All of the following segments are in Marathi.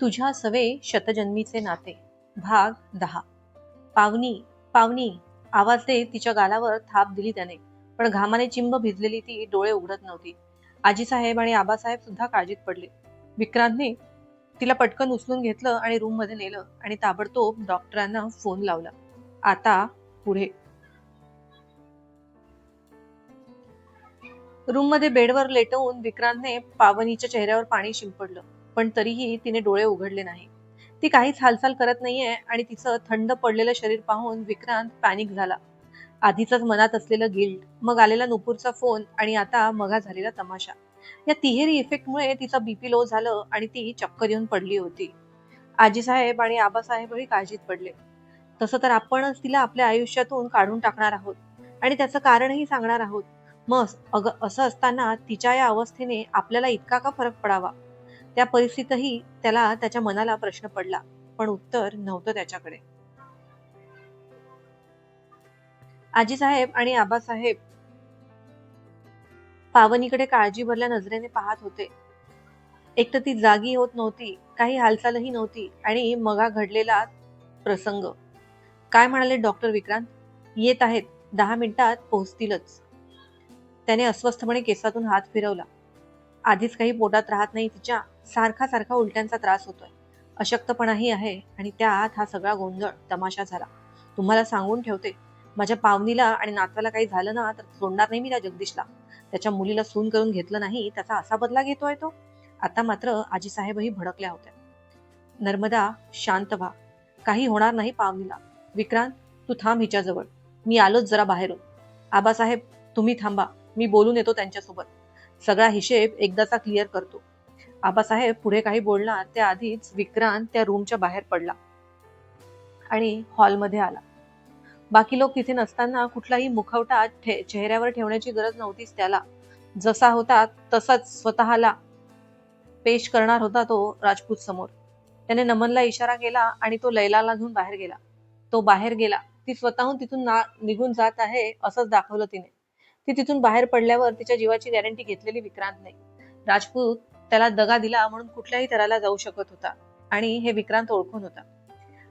तुझ्या सवे शतजन्मीचे नाते. भाग दहा. पावनी पावनी. आवाज देत तिच्या गालावर थाप दिली त्याने पण घामाने चिंब भिजलेली ती डोळे उघडत नव्हती. आजीसाहेब आणि आबासाहेब सुद्धा काळजीत पडले. विक्रांतने तिला पटकन उचलून घेतलं आणि रूममध्ये नेलं आणि ताबडतोब डॉक्टरांना फोन लावला. आता पुढे. रूममध्ये बेडवर लेटवून विक्रांतने पावनीच्या चेहऱ्यावर पाणी शिंपडलं. पण तरीही तिने डोळे उघडले नाही. ती काहीच हालचाल करत नाहीये आणि तिचं थंड पडलेलं शरीर पाहून विक्रांत पॅनिक झाला. आधीच मनात असलेलं गिल्ट मग आलेला नुपूरचा फोन आणि आता मगा झालेला तमाशा. या तिहेरी इफेक्टमुळे तिचा बीपी लो झालं आणि ती चक्कर येऊन पडली होती. आजीसाहेब आणि आबासाहेबही काळजीत पडले. तसं तर आपणच तिला आपल्या आयुष्यातून काढून टाकणार आहोत आणि त्याचं कारणही सांगणार आहोत. मग अग असं असताना तिच्या या अवस्थेने आपल्याला इतका का फरक पडावा? त्या परिस्थितीतही त्याला त्याच्या मनाला प्रश्न पडला पण उत्तर नव्हतं त्याच्याकडे. आजीसाहेब आणि आबासाहेब पावनीकडे काळजी भरल्या नजरेने पाहत होते. एक तर ती जागी होत नव्हती काही हालचालही नव्हती आणि मगा घडलेला प्रसंग. काय म्हणाले डॉक्टर विक्रांत? येत आहेत दहा मिनिटात पोहोचतीलच. त्याने अस्वस्थपणे केसातून हात फिरवला. आधीच काही पोटात राहत नाही तिच्या सारखा सारखा उलट्यांचा त्रास होतोय. अशक्तपणाही आहे आणि त्यात हा सगळा गोंधळ तमाशा झाला. तुम्हाला सांगून ठेवते माझ्या पावनीला आणि नातवाला काही झालं ना तर सोडणार नाही मी त्या जगदीशला. त्याच्या मुलीला सून करून घेतलं नाही त्याचा असा बदला घेतोय तो. आता मात्र आजी साहेबही भडकल्या होत्या. नर्मदा शांत व्हा. काही होणार नाही पावनीला. विक्रांत तू थांब हिच्याजवळ. मी आलोच जरा बाहेरून. आबासाहेब तुम्ही थांबा. मी बोलून येतो त्यांच्यासोबत. सगळा हिशेब एकदाचा क्लिअर करतो. आबासाहेब पुढे काही बोलणार त्या आधीच विक्रांत त्या रूमच्या बाहेर पडला आणि हॉलमध्ये आला. बाकी लोक तिथे नसताना कुठलाही मुखवटा चेहऱ्यावर ठेवण्याची गरज नव्हतीच त्याला. जसा होता तसाच स्वतःला पेश करणार होता तो राजपूत समोर. त्याने नमनला इशारा केला आणि तो लैलाला घेऊन बाहेर गेला. तो बाहेर गेला. ती स्वतःहून तिथून ना निघून जात आहे असंच दाखवलं तिने. ती तिथून बाहेर पडल्यावर तिच्या जीवाची गॅरंटी घेतलेली विक्रांतने राजपूत त्याला दगा दिला म्हणून कुठल्याही तराला जाऊ शकत होता आणि हे विक्रांत ओळखून होता.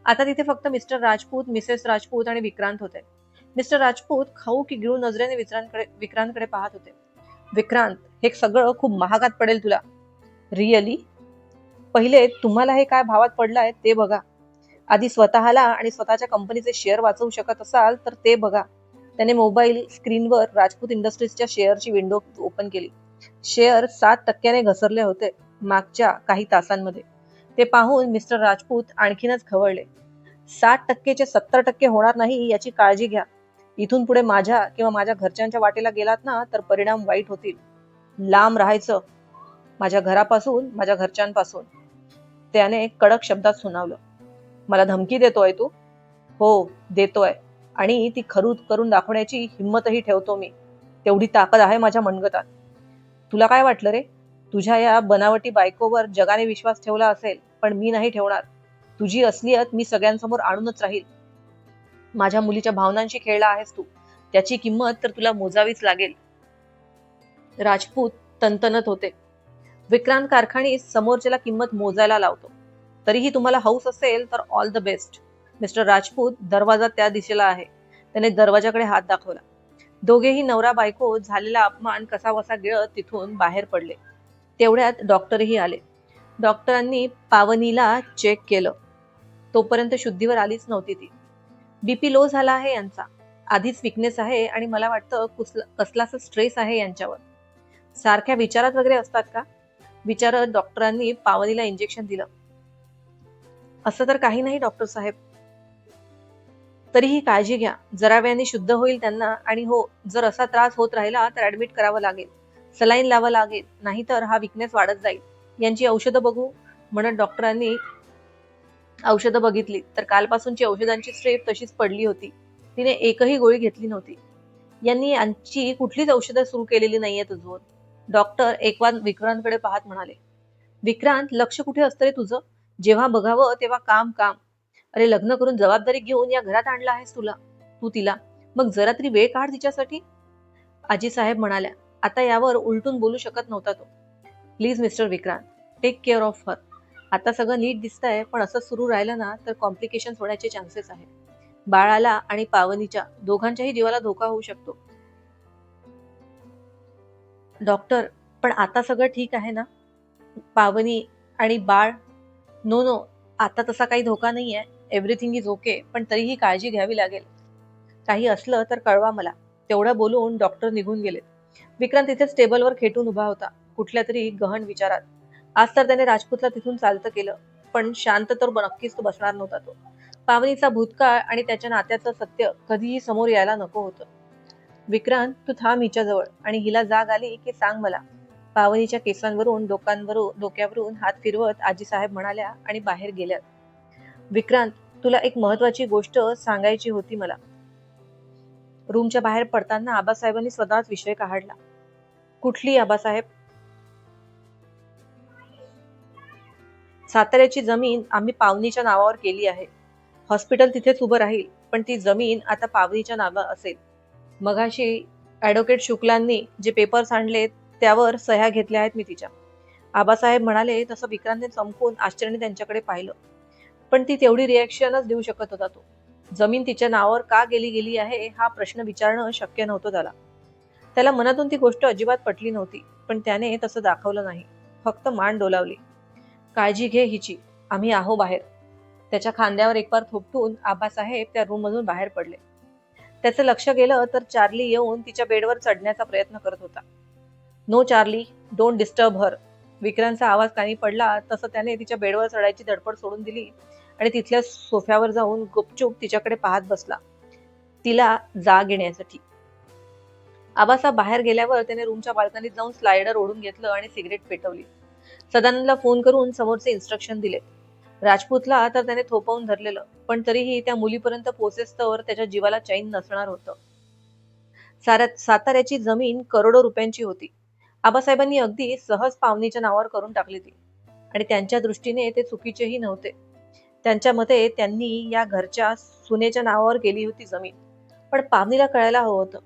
आता तिथे फक्त मिस्टर राजपूत मिसेस राजपूत आणि विक्रांत होते. मिस्टर राजपूत खाऊ की गिळू नजरेने विक्रांतकडे विक्रांतकडे पाहत होते. विक्रांत हे सगळं खूप महागात पडेल तुला. रिअली? पहिले तुम्हाला हे काय भावात पडलंय ते बघा. आधी स्वतःला आणि स्वतःच्या कंपनीचे शेअर वाचवू शकत असाल तर ते बघा. त्याने मोबाईल स्क्रीनवर राजपूत इंडस्ट्रीजच्या शेअरची विंडो ओपन केली. शेअर सात टक्क्याने घसरले होते मागच्या काही तासांमध्ये. ते पाहून मिस्टर राजपूत आणखीनच खवळले. साठ टक्केचे सत्तर टक्के होणार नाही याची काळजी घ्या. इथून पुढे माझ्या किंवा माझ्या घरच्यांच्या वाटेला गेलात ना तर परिणाम वाईट होतील. लांब राहायचं. माझ्या घरापासून माझ्या घरच्यांपासून. त्याने कडक शब्दात सुनावलं. मला धमकी देतोय तू? हो देतोय. आणि ती खरूद करून दाखवण्याची हिंमतही ठेवतो मी. तेवढी ताकद आहे माझ्या मनगतात. तुला काय वाटलं रे? तुझ्या या बनावटी बायकोवर जगाने विश्वास ठेवला असेल पण मी नाही ठेवणार. तुझी असलियत मी सगळ्यांसमोर आणूनच राहील. माझ्या मुलीच्या भावनांशी खेळला आहेस तू. त्याची किंमत तर तुला मोजावीच लागेल. राजपूत तनतनत होते. विक्रांत कारखानी समोरच्याला किंमत मोजायला लावतो. तरीही तुम्हाला हौस असेल तर all the best mister Rajput दरवाजा त्या दिशेला आहे. त्याने दरवाजाकडे हात दाखवला. दोघेही नवरा बायको झालेला अपमान कसा वसा गिळत तिथून बाहेर पडले. तेवढ्यात डॉक्टरही आले. डॉक्टरांनी पावनीला चेक केलं. तोपर्यंत शुद्धीवर आलीच नव्हती ती. बीपी लो झाला आहे यांचा. आधीच विकनेस आहे आणि मला वाटतं कुसला कसलाचा स्ट्रेस आहे यांच्यावर. सारख्या विचारात वगैरे असतात का? विचारत डॉक्टरांनी पावनीला इंजेक्शन दिलं. असं तर काही नाही डॉक्टर साहेब. तरीही काळजी घ्या. जरा वेळाने शुद्ध होईल त्यांना आणि हो जर असा त्रास होत राहिला तर ऍडमिट करावं लागेल. सलाईन लावा लागेल. नाहीतर हा विकनेस वाढत जाईल. यांची औषधं बघू. म्हणत डॉक्टरांनी औषधं बघितली. तर कालपासूनची औषधांची स्ट्रेप तशीच पडली होती. तिने एकही गोळी घेतली नव्हती. यांनी यांची कुठलीच औषधं सुरू केलेली नाहीयेत अजून डॉक्टर एकवान विक्रांतकडे पाहत म्हणाले विक्रांत लक्ष कुठे असतं रे तुझं? जेव्हा बघावं तेव्हा काम काम. अरे लग्न करून जबाबदारी घेऊन या घरात आणला आहेस तुला तू तिला. मग जरा तरी वेळ काढ तिच्यासाठी. आजी साहेब म्हणाल्या आता यावर उलटून बोलू शकत नव्हता तो. Please mister Vikrant take care of her आता सगळं नीट दिसतंय पण असं सुरू राहिलं ना तर कॉम्प्लिकेशन होण्याचे चान्सेस आहेत. बाळाला आणि पावनीच्या दोघांच्याही जीवाला धोका होऊ शकतो. डॉक्टर पण आता सगळं ठीक आहे ना? पावनी आणि बाळ नो नो आता तसा काही धोका नाही आहे एव्हरीथिंग इज ओके पण तरीही काळजी घ्यावी लागेल. काही असलं तर कळवा मला. तेवढं बोलून डॉक्टर निघून गेले. विक्रांत तिथेच टेबलवर खेटून उभा होता. कुठल्या तरी गहन विचारात. आज तर त्याने राजपूतला तिथून चालतं केलं. पण शांत तर नक्कीच तो बसणार नव्हता तो. पावनीचा भूतकाळ आणि त्याच्या नात्याचं सत्य कधीही समोर यायला नको होतं. विक्रांत तू थांब हिच्याजवळ आणि हिला जाग आली की सांग मला. पावनीच्या केसांवरून डोकांवरून डोक्यावरून हात फिरवत आजीसाहेब म्हणाल्या आणि बाहेर गेल्या विक्रांत तुला एक महत्वाची गोष्ट सांगायची होती मला. रूमच्या बाहेर पडताना आबासाहेबांनी स्वतःच विषय काढला. कुठली आबासाहेब? साताऱ्याची जमीन आम्ही पावनीच्या नावावर केली आहे. हॉस्पिटल तिथेच उभं राहील पण ती जमीन आता पावनीच्या नावा असेल. मगाशी ॲडव्होकेट शुक्लांनी जे पेपर्स आणले त्यावर सह्या घेतल्या आहेत मी तिच्या. आबासाहेब म्हणाले तसं विक्रांतने चमकून आश्चर्याने त्यांच्याकडे पाहिलं. पण ती तेवढी रिॲक्शनच देऊ शकत होता तो. जमीन तिच्या नावावर का गेली गेली आहे हा प्रश्न विचारणं शक्य नव्हतं त्याला. त्याला मनातून ती गोष्ट अजिबात पटली नव्हती पण त्याने तसं दाखवलं नाही. फक्त मान डोलावली. काळजी घे हिची आम्ही आहो बाहेर. त्याच्या खांद्यावर एक बार थोपटून आबासाहेब त्या रूममधून बाहेर पडले. त्याचं लक्ष गेलं तर चार्ली येऊन तिच्या बेडवर चढण्याचा प्रयत्न करत होता. No Charlie don't disturb her विक्रांतचा आवाज कानी पडला तसं त्याने तिच्या बेडवर चढायची धडपड सोडून दिली आणि तिथल्या सोफ्यावर जाऊन गुपचूप तिच्याकडे पाहत बसला. तिला जाग येण्यासाठी. आबासा बाहेर गेल्यावर त्याने रूमच्या बाल्कनीत जाऊन स्लायडर ओढून घेतलं आणि सिगरेट पेटवली. सदानंदला फोन करून समोरचे इन्स्ट्रक्शन दिले. राजपूतला तर त्याने थोपवून धरलेलं पण तरीही त्या मुलीपर्यंत पोचेस्तवर त्याच्या जीवाला चैन नसणार होतं. साऱ्या साताऱ्याची जमीन करोडो रुपयांची होती. आबासाहेबांनी अगदी सहज पावनीच्या नावावर करून टाकली ती. आणि त्यांच्या दृष्टीने ते चुकीचेही नव्हते. त्यांच्या मते त्यांनी या घरच्या सुनेच्या नावावर केली होती जमीन. पण पावनीला कळायला हवं होतं.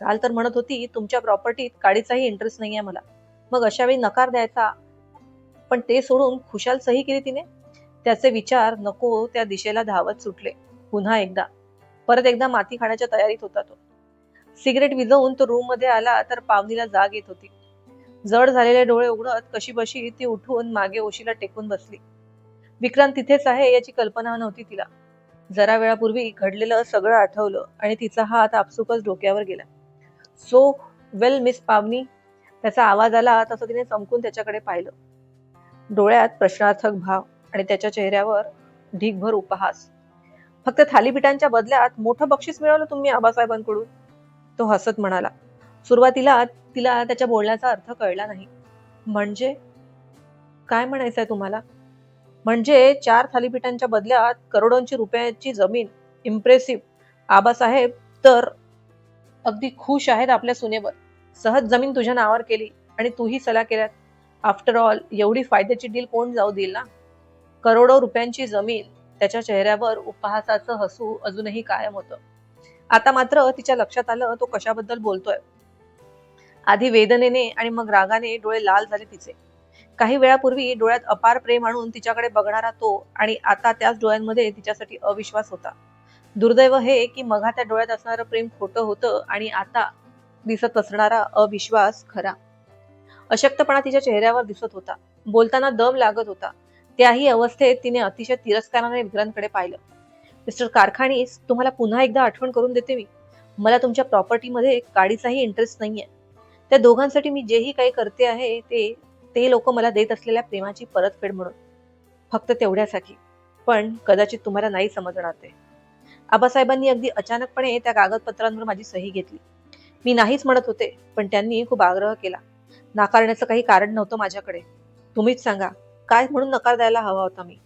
काल तर म्हणत होती तुमच्या प्रॉपर्टीत काडीचाही इंटरेस्ट नाहीये मला. मग अशा वेळी नकार द्यायचा. पण ते सोडून खुशाल सही केली तिने त्याचे विचार नको त्या दिशेला धावत सुटले. पुन्हा एकदा. परत एकदा माती खाण्याच्या तयारीत होता तो. सिगरेट विझवून तो रूममध्ये आला तर पावनीला जाग येत होती. जड झालेले डोळे उघडत कशी बशी ती उठून मागे ओशीला टेकून बसली. विक्रांत तिथेच आहे याची कल्पना नव्हती तिला. जरा वेळापूर्वी घडलेलं सगळं आठवलं आणि तिचा हात आपसुकच डोक्यावर गेला. सो वेल मिस पावनी त्याचा आवाज आला तसं तिने चमकून त्याच्याकडे पाहिलं. डोळ्यात प्रश्नार्थक भाव आणि त्याच्या चेहऱ्यावर ढीगभर उपहास. फक्त थालीपीठांच्या बदल्यात मोठं बक्षीस मिळवलं तुम्ही आबासाहेबांकडून तो हसत म्हणाला. सुरुवातीला तिला त्याच्या बोलण्याचा अर्थ कळला नाही. म्हणजे? काय म्हणायचंय तुम्हाला? म्हणजे चार थालीपीठांच्या बदल्यात करोडोंची रुपयाची जमीन इम्प्रेसिव्ह आबासाहेब तर अगदी खुश आहेत आपल्या सुनेवर. सहज जमीन तुझ्या नावावर केली आणि तूही सला केल्यात. आफ्टर ऑल एवढी फायद्याची डील कोण जाऊ देईल ना? करोडो रुपयांची जमीन त्याच्या चेहऱ्यावर उपहासाचं हसू अजूनही कायम होतं. आता मात्र तिच्या लक्षात आलं तो कशाबद्दल बोलतोय. आधी वेदनेने आणि मग रागाने डोळे लाल झाले तिचे. काही वेळापूर्वी डोळ्यात अपार प्रेम आणून तिच्याकडे बघणारा तो आणि आता त्याच डोळ्यांमध्ये तिच्यासाठी अविश्वास होता. दुर्दैव हे की मघा त्या डोळ्यात असणारं प्रेम खोटं होतं आणि आता दिसत असणारा अविश्वास खरा. अशक्तपणा तिच्या चेहऱ्यावर दिसत होता. बोलताना दम लागत होता. त्याही अवस्थेत तिने अतिशय तिरस्काराने विक्रांतकडे पाहिलं. मिस्टर कारखानीस तुम्हाला पुन्हा एकदा आठवण करून देते मी. मला तुमच्या प्रॉपर्टीमध्ये काडीचाही इंटरेस्ट नाहीये. त्या दोघांसाठी मी जेही काही करते आहे ते ते लोक मला देत असलेल्या प्रेमाची परतफेड म्हणून. फक्त तेवढ्यासाठी. पण कदाचित तुम्हाला नाही समजणार ते. आबासाहेबांनी अगदी अचानकपणे त्या कागदपत्रांवर माझी सही घेतली. मी नाहीच म्हणत होते पण त्यांनी खूप आग्रह केला. नाकारण्याचं काही कारण नव्हतं माझ्याकडे. तुम्हीच सांगा काय म्हणून नकार द्यायला हवा होता मी?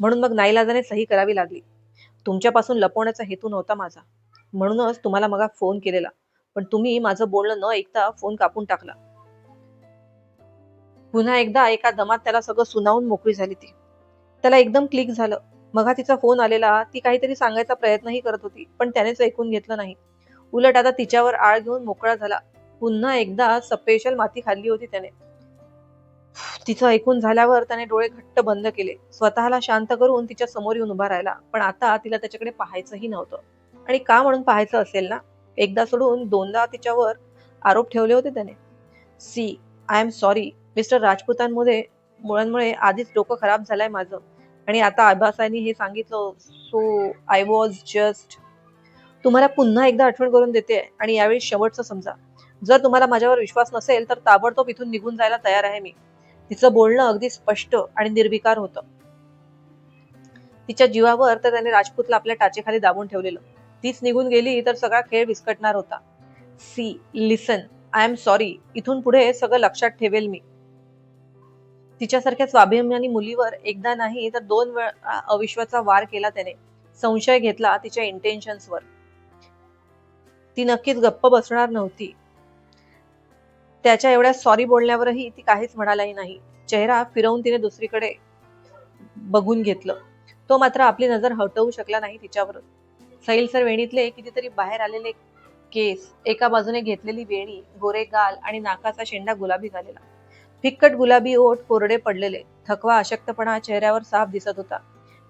म्हणून मग नाईलाजाने सही करावी लागली. तुमच्यापासून लपवण्याचा हेतू नव्हता माझा. म्हणूनच तुम्हाला मग फोन केलेला. पण तुम्ही माझं बोलणं न ऐकता फोन कापून टाकला. पुन्हा एकदा एका दमात त्याला सगळं सुनावून मोकळी झाली ती. त्याला एकदम क्लिक झालं. मग तिचा फोन आलेला ती काहीतरी सांगायचा प्रयत्नही करत होती पण त्यानेच ऐकून घेतलं नाही. उलट आता तिच्यावर आळ घेऊन मोकळा झाला. पुन्हा एकदा स्पेशल माती खाल्ली होती त्याने. तिचं ऐकून झाल्यावर त्याने डोळे घट्ट बंद केले. स्वतःला शांत करून तिच्या समोर येऊन उभा राहिला. पण आता तिला त्याच्याकडे पाहायचंही नव्हतं. आणि का म्हणून पाहायचं असेल ना? एकदा सोडून दोनदा तिच्यावर आरोप ठेवले होते त्याने. See I am sorry mister राजपूतांमध्ये मुळांमुळे आधीच डोकं खराब झालंय माझं. आणि आता आबासाहेबनी हे सांगितलं सो आय वॉज जस्ट तुम्हाला पुन्हा एकदा आठवण करून देते आणि यावेळी शेवटचं समजा. जर तुम्हाला माझ्यावर विश्वास नसेल तर ताबडतोब इथून निघून जायला तयार आहे मी. तिचं बोलणं अगदी स्पष्ट आणि निर्विकार होतं. तिच्या जीवावर तर त्याने राजपूतला आपल्या टाचेखाली दाबून ठेवलेलं. तीच निघून गेली तर सगळा खेळ विस्कटणार होता. See listen I am sorry इथून पुढे सगळं लक्षात ठेवेल मी. तिच्यासारख्या स्वाभिमानी मुलीवर एकदा नाही तर दोन वेळा अविश्वाचा वार केला त्याने. संशय घेतला तिच्या इंटेन्शन्सवर ती नक्कीच गप्प बसणार नव्हती. त्याच्या एवढ्या सॉरी बोलण्यावरही ती काहीच म्हणालाही नाही. चेहरा फिरवून तिने दुसरीकडे बघून घेतलं. तो मात्र आपली नजर हटवू शकला नाही तिच्यावर. सैलसर वेणीतले कितीतरी बाहेर आलेले केस एका बाजूने घेतलेली वेणी गोरे गाल आणि नाकाचा शेंडा गुलाबी झालेला. फिक्कट गुलाबी ओठ कोरडे पडलेले. थकवा अशक्तपणा चेहऱ्यावर साफ दिसत होता.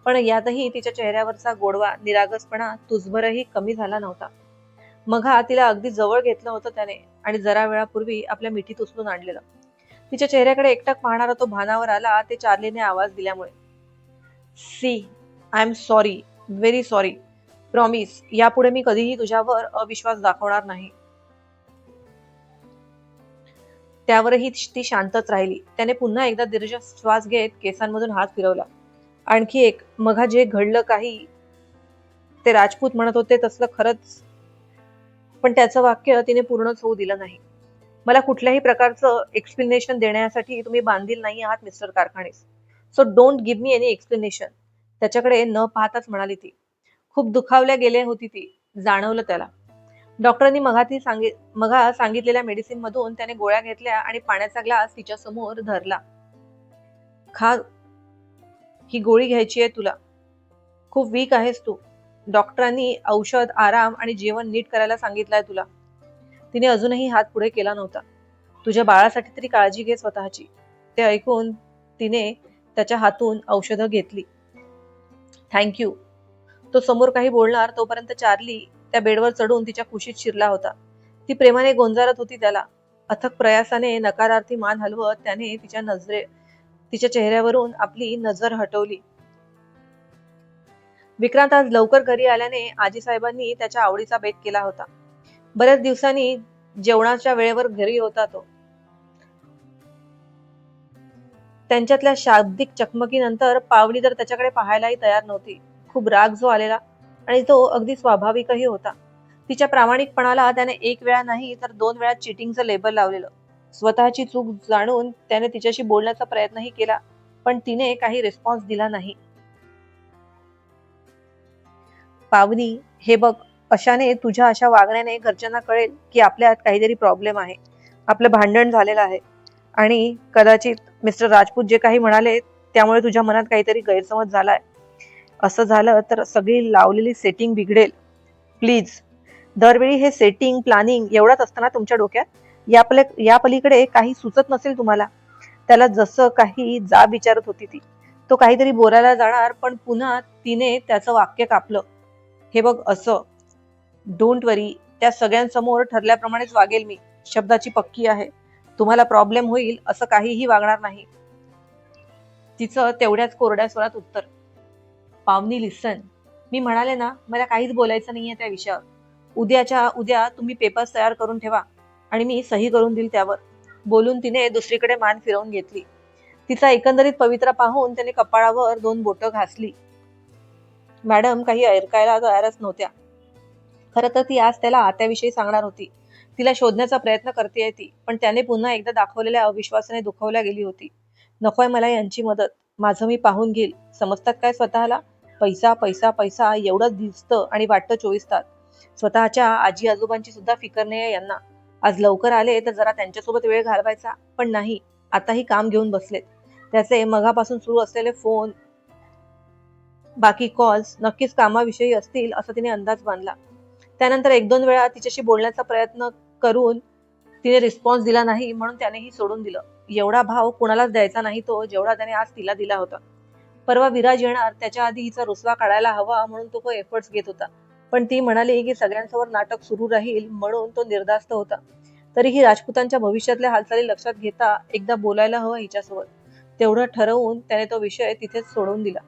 पण यातही तिच्या चेहऱ्यावरचा गोडवा निरागसपणा तुझभरही कमी झाला नव्हता. मघा तिला अगदी जवळ घेतलं होतं त्याने आणि जरा वेळापूर्वी आपल्या मिठीत उचलून आणलेलं. तिच्या चेहऱ्याकडे एकटक पाहणारा तो भानावर आला ते चार्लीने आवाज दिल्यामुळे. See I am sorry very sorry. Promise यापुढे मी कधीही तुझ्यावर अविश्वास दाखवणार नाही. त्यावरही ती शांतच राहिली. त्याने पुन्हा एकदा दीर्घ श्वास घेत केसांमधून हात फिरवला. आणखी एक मघा जे घडलं काही ते राजपूत म्हणत होते तसलं खरंच पण त्याचं वाक्य तिने पूर्णच होऊ दिलं नाही. मला कुठल्याही प्रकारचं एक्सप्लेनेशन देण्यासाठी तुम्ही बांधील नाही आहात mister Karkhanis. So don't give me any explanation त्याच्याकडे न पाहताच म्हणाली ती. खूप दुखावल्या गेले होती ती जाणवलं त्याला. डॉक्टरांनी मघा ती सांगित मघा सांगितलेल्या मेडिसिन मधून त्याने गोळ्या घेतल्या आणि पाण्याचा ग्लास तिच्या समोर धरला. खा ही गोळी घ्यायची आहे तुला. खूप वीक आहेस तू. डॉक्टरांनी औषध आराम आणि जेवण नीट करायला सांगितलंय तुला. तिने अजूनही हात पुढे केला नव्हता. तुझ्या बाळासाठी तरी काळजी घे स्वतःची. ते ऐकून तिने त्याच्या हातून औषधं घेतली. थँक्यू तो समोर काही बोलणार तोपर्यंत चार्ली त्या बेडवर चढून तिच्या कुशीत शिरला होता. ती प्रेमाने गोंजारत होती त्याला. अथक प्रयासाने नकारार्थी मान हलवत त्याने तिच्या नजरे तिच्या चेहऱ्यावरून आपली नजर हटवली. विक्रांत आज लवकर घरी आल्याने आजी साहेबांनी त्याच्या आवडीचा बेत केला होता. बऱ्याच दिवसांनी जेवणाच्या वेळेवर घरी होता तो. त्यांच्यातल्या शाब्दिक चकमकीनंतर पावली तर त्याच्याकडे पाहायलाही तयार नव्हती. खूप राग जो आलेला आणि तो अगदी स्वाभाविकही होता. तिच्या प्रामाणिकपणाला त्याने एक वेळा नाही तर दोन वेळा चिटिंगचं लेबल लावलेलं. स्वतःची चूक जाणून त्याने तिच्याशी बोलण्याचा प्रयत्नही केला पण तिने काही रिस्पॉन्स दिला नाही. पावनी हे बघ अशाने तुझ्या अशा वागण्याने घरच्यांना कळेल की आपल्यात काहीतरी प्रॉब्लेम आहे. आपलं भांडण झालेलं आहे. आणि कदाचित मिस्टर राजपूत जे काही म्हणाले त्यामुळे तुझ्या मनात काहीतरी गैरसमज झालाय. असं झालं तर सगळी लावलेली सेटिंग बिघडेल. प्लीज दरवेळी हे सेटिंग प्लॅनिंग एवढाच असताना तुमच्या डोक्यात या पले या पलीकडे काही सुचत नसेल तुम्हाला. त्याला जसं काही जाब विचारत होती ती तो काहीतरी बोलायला जाणार पण पुन्हा तिने त्याचं वाक्य कापलं. हे बघ असं. डोंट वरी त्या सगळ्यांसमोर ठरल्याप्रमाणेच वागेल मी. शब्दाची पक्की आहे. तुम्हाला प्रॉब्लेम होईल असं काहीही वागणार नाही. तिचं तेवढ्याच कोरड्या स्वरात उत्तर. पावनी लिसन मी म्हणाले ना मला काहीच बोलायचं नाहीये त्या विषयावर. उद्याच्या उद्या तुम्ही पेपर्स तयार करून ठेवा आणि मी सही करून देईल त्यावर. बोलून तिने दुसरीकडे मान फिरवून घेतली. तिचा एकंदरीत पवित्रा पाहून त्याने कपाळावर दोन बोटं घासली. मॅडम काही ऐकायला तयारच नव्हत्या. खरं तर ती आज त्याला आत्याविषयी सांगणार होती. तिला शोधण्याचा प्रयत्न करते ती पण त्याने पुन्हा एकदा दाखवलेल्या अविश्वासाने दुखवल्या गेली होती. नकोय मला यांची मदत. माझं मी पाहून घेईल. समजतात काय स्वतःला? पैसा पैसा पैसा एवढंच दिसतं आणि वाटतं चोवीस तास. स्वतःच्या आजी आजोबांची सुद्धा फिकर नाही यांना. आज लवकर आले तर जरा त्यांच्यासोबत वेळ घालवायचा पण नाही. आताही काम घेऊन बसलेत. त्याचे मगापासून सुरू असलेले फोन बाकी कॉल्स नक्कीच कामाविषयी असतील असा तिने अंदाज बांधला. त्यानंतर एक दोन वेळा तिच्याशी बोलण्याचा प्रयत्न करून तिने रिस्पॉन्स दिला नाही म्हणून त्यानेही सोडून दिलं. एवढा भाव कुणालाच द्यायचा नाही तो जेवढा त्याने आज तिला दिला होता. परवा विराज येणार त्याच्या आधी हिचा रुसवा काढायला हवा म्हणून तो एफर्ट्स घेत होता. पण ती म्हणाली की सगळ्यांसमोर नाटक सुरू राहील म्हणून तो निर्धास्त होता. तरीही राजपूतांच्या भविष्यातल्या हालचाली लक्षात घेता एकदा बोलायला हवं हिच्यासोबत तेवढं ठरवून त्याने तो विषय तिथेच सोडून दिला.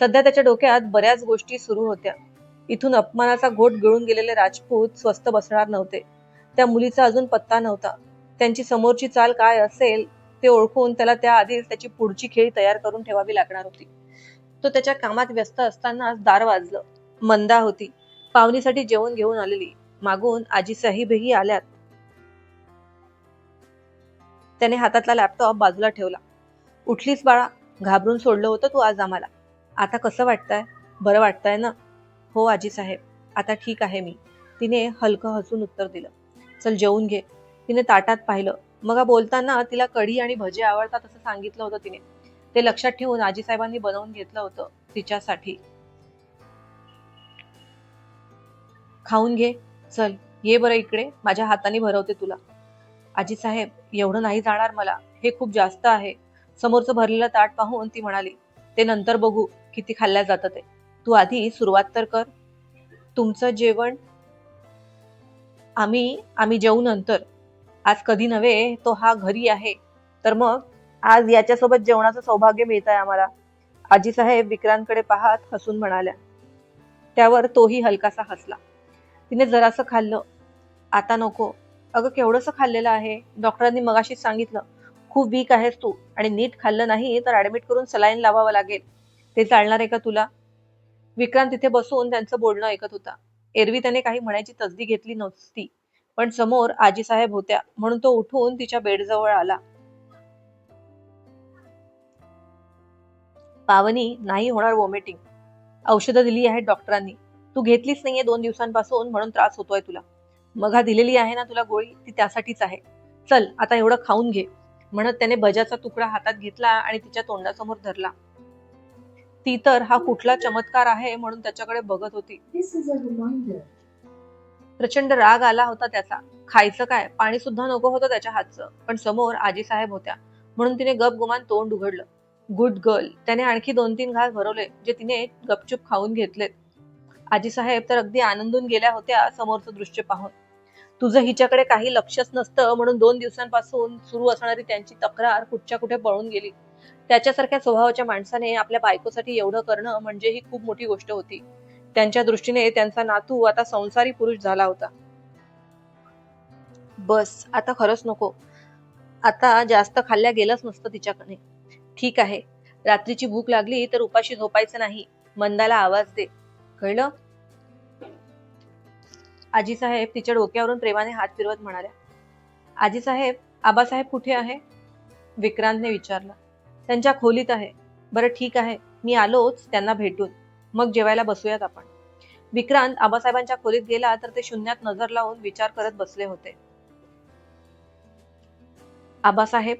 सध्या त्याच्या डोक्यात बऱ्याच गोष्टी सुरू होत्या. इथून अपमानाचा घोट गिळून गेलेले राजपूत स्वस्त बसणार नव्हते. त्या मुलीचा अजून पत्ता नव्हता. त्यांची समोरची चाल काय असेल ते ओळखून त्याला त्याआधीच त्याची पुढची खेळी तयार करून ठेवावी लागणार होती. तो त्याच्या कामात व्यस्त असताना दार वाजलं. मंदा होती. पाहुणीसाठी जेवण घेऊन आलेली. मागून आजी साहेबही आल्यात. त्याने हातातला लॅपटॉप बाजूला ठेवला. उठलीच बाळा. घाबरून सोडलं होतं तू आज आम्हाला. आता कसं वाटतंय? बरं वाटतंय ना? हो आजी साहेब. आता ठीक आहे मी. तिने हलकं हसून उत्तर दिलं. चल जेवून घे. तिने ताटात पाहिलं. मग बोलताना तिला कढी आणि भजे आवडतात असं सांगितलं होतं तिने. ते लक्षात ठेवून आजीसाहेबांनी बनवून घेतलं होतं तिच्यासाठी. खाऊन घे चल ये बरं इकडे माझ्या हाताने भरवते तुला. आजीसाहेब एवढं नाही जाणार मला हे खूप जास्त आहे. समोरचं भरलेलं ताट पाहून ती म्हणाली ते नंतर बघू किती खाल्ल्या जातं ते. तू आधी सुरुवात तर कर. तुमचं जेवण आम्ही आम्ही जेवू नंतर. आज कधी नव्हे तो हा घरी आहे. तर मग आज याच्यासोबत जेवणाचं सौभाग्य मिळत आहे आम्हाला. आजी साहेब विक्रांतकडे पाहत हसून म्हणाल्या त्यावर तोही हलकासा हसला. तिने जरासं खाल्लं. आता नको. अगं केवढंसं खाल्लेलं आहे? डॉक्टरांनी मगाशीच सांगितलं खूप वीक आहेस तू आणि नीट खाल्लं नाही तर ऍडमिट करून सलाईन लावावं लागेल. ते चालणार आहे का तुला? विक्रांत तिथे बसून त्यांचं बोलणं ऐकत होता. एरवी त्याने काही म्हणायची तसदी घेतली नसती. पण समोर आजी साहेब होत्या म्हणून तो उठून तिच्या बेडजवळ आला. पावनी नाही होणार वॉमिटिंग औषधं दिली आहेत डॉक्टरांनी तू घेतलीच नाहीये दोन दिवसांपासून म्हणून त्रास होतोय तुला. मघा दिलेली आहे ना तुला गोळी ती त्यासाठीच आहे. चल आता एवढं खाऊन घे. म्हणत त्याने भजाचा तुकडा हातात घेतला आणि तिच्या तोंडासमोर धरला. ती तर हा कुठला चमत्कार आहे म्हणून त्याच्याकडे बघत होती. प्रचंड राग आला होता त्याचा. खायचं काय? पाणी सुद्धा नको होतं त्याच्या हातचं. पण समोर आजी साहेब होत्या. म्हणून तिने गप गुमान तोंड उघडलं. Good girl. त्याने आणखी दोन तीन घास भरवले जे तिने गपचूप खाऊन घेतलेत. आजी साहेब तर अगदी आनंदून गेल्या होत्या समोरचं दृश्य पाहून. तुझं हिच्याकडे काही लक्षच नसतं म्हणून दोन दिवसांपासून सुरू असणारी त्यांची तक्रार कुठच्या कुठे पळून गेली. त्याच्यासारख्या स्वभावाच्या माणसाने आपल्या बायकोसाठी एवढं करणं म्हणजे ही खूप मोठी गोष्ट होती. त्यांच्या दृष्टीने त्यांचा नातू आता संसारी पुरुष झाला होता. बस आता खरंच नको. आता जास्त खाल्ल्या गेलंच नसतं तिच्याकडे. ठीक आहे. रात्रीची भूक लागली तर उपाशी झोपायचं नाही. मंदाला आवाज दे. कळलं? आजी साहेब तिच्या डोक्यावरून प्रेमाने हात फिरवत म्हणाल्या. आजी साहेब आबासाहेब कुठे आहे? विक्रांतने विचारलं. त्यांच्या खोलीत आहे. बरं ठीक आहे. मी आलोच त्यांना भेटून. मग जेवायला बसूयात आपण. विक्रांत आबासाहेबांच्या खोलीत गेला तर ते शून्यात नजर लावून विचार करत बसले होते. आबासाहेब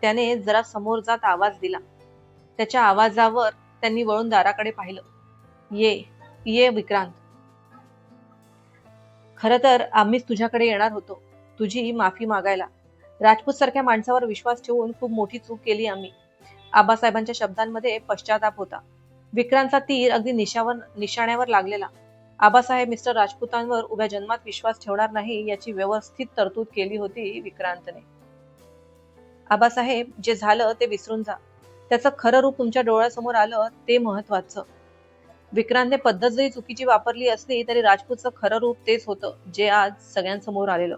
त्याने जरा समोर जात आवाज दिला. त्याच्या आवाजावर त्यांनी वळून दाराकडे पाहिलं. ये ये विक्रांत. खर तर आम्हीच तुझ्याकडे येणार होतो. तुझी माफी मागायला. राजपूत सारख्या माणसावर विश्वास ठेवून खूप मोठी चूक केली आम्ही. आबासाहेबांच्या शब्दांमध्ये पश्चाताप होता. विक्रांतचा तीर अगदी निशावर निशाण्यावर लागलेला. आबासाहेब मिस्टर राजपूतांवर उभ्या जन्मात विश्वास ठेवणार नाही याची व्यवस्थित तरतूद केली होती विक्रांतने. आबासाहेब जे झालं ते विसरून जा. त्याचं खरं रूप तुमच्या डोळ्यासमोर आलं ते महत्वाचं. विक्रांतने पद्धत जरी चुकीची वापरली असली तरी राजपूतचं खरं रूप तेच होतं जे आज सगळ्यांसमोर आलेलं.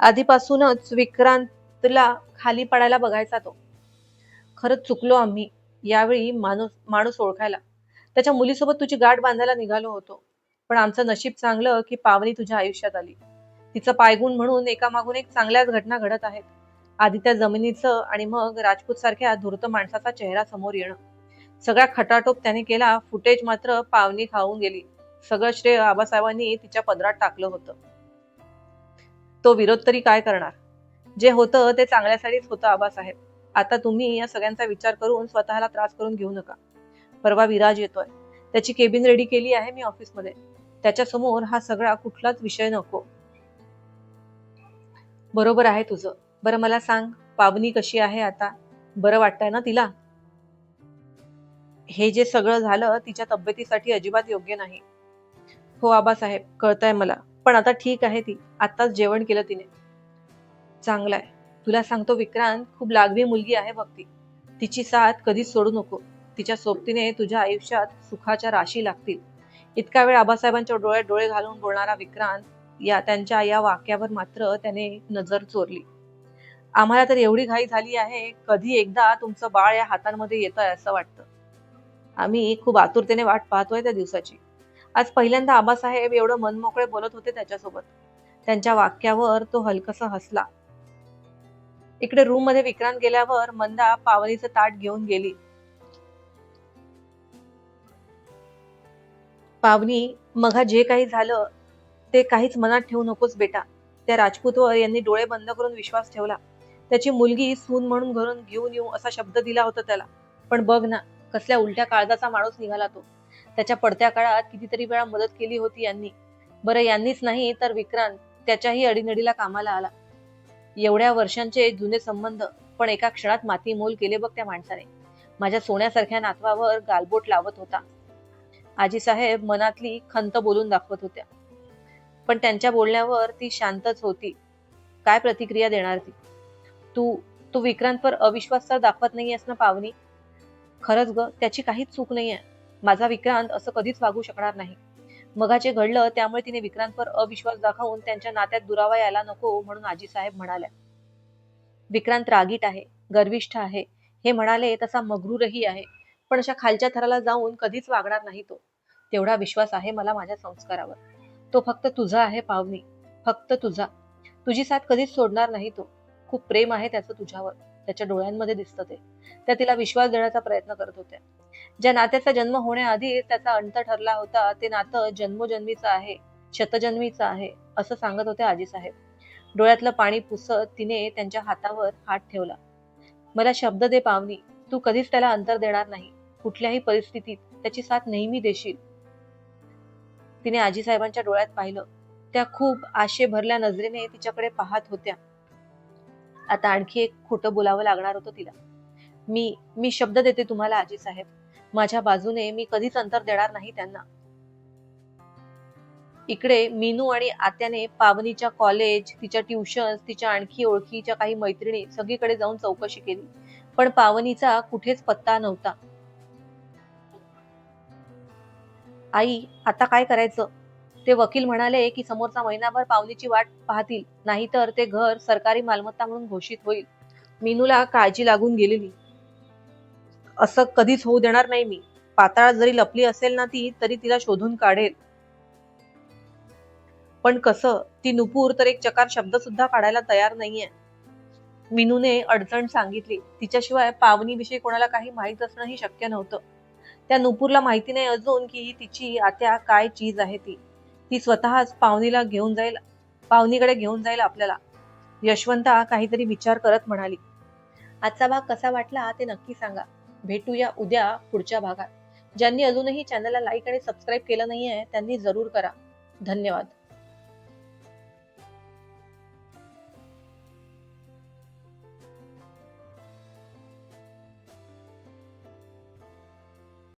आधीपासूनच विक्रांतला खाली पडायला बघायचा तो. खरंच चुकलो आम्ही. यावेळी माणूस माणूस ओळखायला. त्याच्या मुलीसोबत तुझी गाठ बांधायला निघालो होतो. पण आमचं नशीब चांगलं की पावनी तुझ्या आयुष्यात आली. तिचं पायगुण म्हणून एकामागून एक चांगल्याच घटना घडत आहेत. आधी त्या जमिनीचं आणि मग राजपूत सारख्या धूर्त माणसाचा चेहरा समोर येणं. सगळा खटाटोप त्याने केला फुटेज मात्र पावनी खाऊन गेली. सगळं श्रेय आबासाहेबांनी तिच्या पदरात टाकलं होतं. तो विरोध तरी काय करणार? जे होतं ते चांगल्यासाठीच होतं आबासाहेब. आता तुम्ही या सगळ्यांचा विचार करून स्वतःला त्रास करून घेऊ नका. परवा विराज येतोय. त्याची केबिन रेडी केली आहे मी ऑफिसमध्ये त्याच्यासमोर हा सगळा कुठलाच विषय नको. बरोबर आहे तुझं. बरं मला सांग पावनी कशी आहे आता? बरं वाटतंय ना तिला? हे जे सगळं झालं तिच्या तब्येतीसाठी अजिबात योग्य नाही. हो आबासाहेब कळतंय मला. पण आता ठीक आहे ती. आत्ताच जेवण केलं तिने. चांगलं आहे तुला सांगतो विक्रांत खूप लागवी मुलगी आहे बघ ती. तिची साथ कधीच सोडू नको. तिच्या सोबतीने तुझ्या आयुष्यात सुखाच्या राशी लागतील. इतका वेळ आबासाहेबांच्या डोळ्यात डोळे घालून बोलणारा विक्रांत या त्यांच्या या वाक्यावर मात्र त्याने नजर चोरली. आम्हाला तर एवढी घाई झाली आहे कधी एकदा तुमचं बाळ या हातांमध्ये येत आहे असं वाटतं. आम्ही खूप आतुरतेने वाट पाहतोय त्या दिवसाची. आज पहिल्यांदा आबासाहेब एवढं मनमोकळे बोलत होते त्याच्यासोबत. त्यांच्या वाक्यावर तो हलकसा हसला. इकडे रूममध्ये विक्रांत गेल्यावर मंदा पावलीचं ताट घेऊन गेली. पावनी मघा जे काही झालं ते काहीच मनात ठेवू नकोस बेटा. त्या राजपूतवर यांनी डोळे बंद करून विश्वास ठेवला. त्याची मुलगी सून म्हणून घरून घेऊन येऊ असा शब्द दिला होता त्याला. पण बघ ना कसल्या उलट्या काळजाचा माणूस निघाला तो. त्याच्या पडत्या काळात कितीतरी वेळा मदत केली होती यांनी. बरं यांनीच नाही तर विक्रांत त्याच्याही अडीनडीला कामाला आला. एवढ्या वर्षांचे जुने संबंध पण एका क्षणात माती मोल केले बघ त्या माणसाने. माझ्या सोन्यासारख्या नातवावर गालबोट लावत होता. आजीसाहेब मनातली खंत बोलून दाखवत होत्या. पण त्यांच्या बोलण्यावर ती शांतच होती. काय प्रतिक्रिया देणार ती? तू तू विक्रांतवर अविश्वास तर दाखवत नाहीयेस ना पावनी? खरंच ग त्याची काहीच चूक नाहीये. माझा विक्रांत असं कधीच वागू शकणार नाही. मगाचे घडलं त्यामुळे तिने विक्रांतवर अविश्वास दाखवून त्यांच्या नात्यात दुरावा यायला नको म्हणून आजी साहेब म्हणाल्या. विक्रांत रागीट आहे गर्विष्ठ आहे. हे म्हणाले तसा मगरूरही आहे. पण अशा खालच्या थराला जाऊन कधीच वागणार नाही तो. तेवढा विश्वास आहे मला माझ्या संस्कारावर. तो फक्त तुझा आहे पावनी फक्त तुझा. तुझी साथ कधीच सोडणार नाही तो. खूप प्रेम आहे त्याचं तुझ्यावर. त्याच्या डोळ्यांमध्ये दिसतं ते. त्या तिला विश्वास देण्याचा प्रयत्न करत होत्या. ज्या नात्याचा जन्म होण्याआधी त्याचा अंत ठरला होता ते नातं जन्मोजन्मीचं आहे शतजन्मीचं आहे असं सांगत होते आजी साहेब डोळ्यातलं पाणी पुसत तिने त्यांच्या हातावर हात ठेवला. मला शब्द दे पावनी. तू कधीच त्याला अंतर देणार नाही. कुठल्याही परिस्थितीत त्याची साथ नेहमी देशील. तिने आजी साहेबांच्या डोळ्यात पाहिलं. त्या खूप आशे भरल्या नजरेने तिच्याकडे पाहत होत्या. आता आणखी एक खोटं बोलावं लागणार होतं तिला. मी मी शब्द देते तुम्हाला आजी साहेब माझ्या बाजूने मी कधीच अंतर देणार नाही त्यांना. इकडे मीनू आणि आत्याने पावनीच्या कॉलेज तिच्या ट्युशन्स तिच्या आणखी ओळखीच्या काही मैत्रिणी सगळीकडे जाऊन चौकशी केली. पण पावनीचा कुठेच पत्ता नव्हता. आई आता काय करायचं? ते वकील म्हणाले की समोरचा महिनाभर पावनीची वाट पाहतील नाहीतर ते घर सरकारी मालमत्ता म्हणून घोषित होईल. मीनूला काळजी लागून गेलेली. असं कधीच होऊ देणार नाही मी. पाताळात जरी लपली असेल ना ती तरी तिला शोधून काढेल. पण कसं? ती नुपूर तर एक चकार शब्द सुद्धा काढायला तयार नाहीये. मीनूने अडचण सांगितली. तिच्याशिवाय पावनीविषयी कोणाला काही माहीत असणंही शक्य नव्हतं. त्या नुपूरला माहिती नाही अजून की ही तिची आत्या काय चीज आहे ती. ती स्वतःच पावनीला घेऊन जाईल पावनीकडे घेऊन जाईल आपल्याला. यशवंता काहीतरी विचार करत म्हणाली. आजचा भाग कसा वाटला ते नक्की सांगा. भेटूया उद्या पुढच्या भागात. ज्यांनी अजूनही चॅनलला लाईक आणि सबस्क्राईब केलं आहे त्यांनी जरूर करा. धन्यवाद.